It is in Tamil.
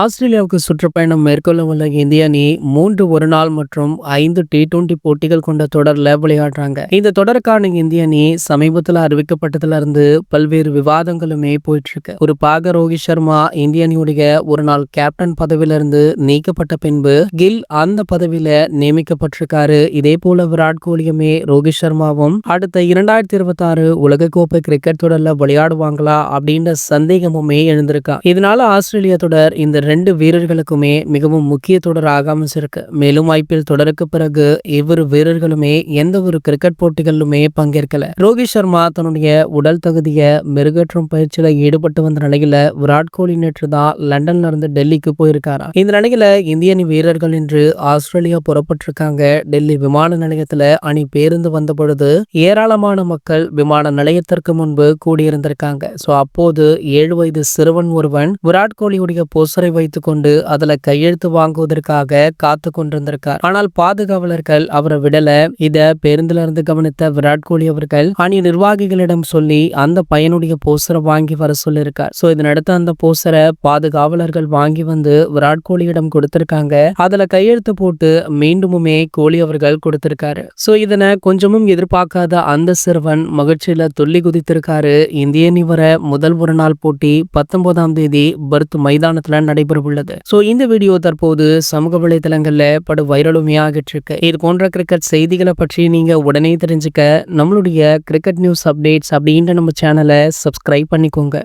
ஆஸ்திரேலியாவுக்கு சுற்றுப்பயணம் மேற்கொள்ள உள்ள இந்திய அணி மூன்று ஒருநாள் மற்றும் ஐந்து டி டுவெண்டி போட்டிகள் கொண்ட தொடரில் விளையாடுறாங்க. இந்த தொடருக்கான இந்திய அணி சமீபத்தில் அறிவிக்கப்பட்டதுல இருந்து பல்வேறு விவாதங்களுமே போயிட்டு இருக்கு குறிப்பாக ரோஹித் சர்மா இந்திய அணியுடைய ஒரு நாள் கேப்டன் பதவியிலிருந்து நீக்கப்பட்ட பின்பு கில் அந்த பதவியில நியமிக்கப்பட்டிருக்காரு. இதே போல விராட் கோலியுமே ரோஹித் சர்மாவும் அடுத்த இரண்டாயிரத்தி இருபத்தி ஆறு உலகக்கோப்பை கிரிக்கெட் தொடர்ல விளையாடுவாங்களா அப்படின்ற சந்தேகமுமே எழுந்திருக்கா. இதனால ஆஸ்திரேலியா தொடர் இந்த ரெண்டு வீரர்களுக்குமே மிகவும் முக்கிய தொடராக ஆகாமிச்சிருக்கு மேலும் ஐபிஎல் தொடருக்கு பிறகு இவ்விரு வீரர்களுமே எந்த ஒரு கிரிக்கெட் போட்டிகளிலுமே பங்கேற்கல. ரோஹித் சர்மா தன்னுடைய உடல் தகுதியை மெருகேற்றும் பயிற்சியில ஈடுபட்டு வந்த நிலையில விராட் கோலி நேற்று தான் லண்டன்ல இருந்து டெல்லிக்கு போயிருக்காரா இந்த நிலையில இந்திய அணி வீரர்கள் இன்று ஆஸ்திரேலியா புறப்பட்டிருக்காங்க. டெல்லி விமான நிலையத்துல அணி பேருந்து வந்த பொழுது ஏராளமான மக்கள் விமான நிலையத்திற்கு முன்பு கூடியிருந்திருக்காங்க. சோ அப்போது ஏழு வயது சிறுவன் ஒருவன் விராட் கோலியுடைய போஸ்டரை வைத்துக்கொண்டு அதுல கையெழுத்து வாங்குவதற்காக காத்து கொண்டிருந்திருக்கார். ஆனால் பாதுகாவலர்கள் அவரை விடல. இத பேருந்துல இருந்து கவனித்த விராட் கோலி அவர்கள் அணி நிர்வாகிகளிடம் சொல்லி அந்த பையனுடைய போஸ்டரை வாங்கி வர சொல்லியிருக்கார். சோ இதனடுத்து அந்த போஸ்டரை பாதுகாவலர்கள் வாங்கி வந்து விராட் கோலியிடம் கொடுத்திருக்காங்க. அதுல கையெழுத்து போட்டு மீண்டுமுமே கோலி அவர்கள் கொடுத்திருக்காரு. சோ இதனை கொஞ்சமும் எதிர்பார்க்காத அந்த சிறுவன் மகிழ்ச்சியில துள்ளி குதித்திருக்காரு. இந்திய நிவர முதல் ஒரு நாள் போட்டி பத்தொன்பதாம் தேதி பர்த் மைதானத்துல நடைபெறவுள்ளது. ஸோ இந்த வீடியோ தற்போது சமூக வலைதளங்களில் படு வைரலுமே ஆகிட்டு இருக்கு இது போன்ற கிரிக்கெட் செய்திகளை பற்றி நீங்க உடனே தெரிஞ்சுக்க நம்மளுடைய கிரிக்கெட் நியூஸ் அப்டேட்ஸ் அப்படின்ற நம்ம சேனலை சப்ஸ்கிரைப் பண்ணிக்கோங்க.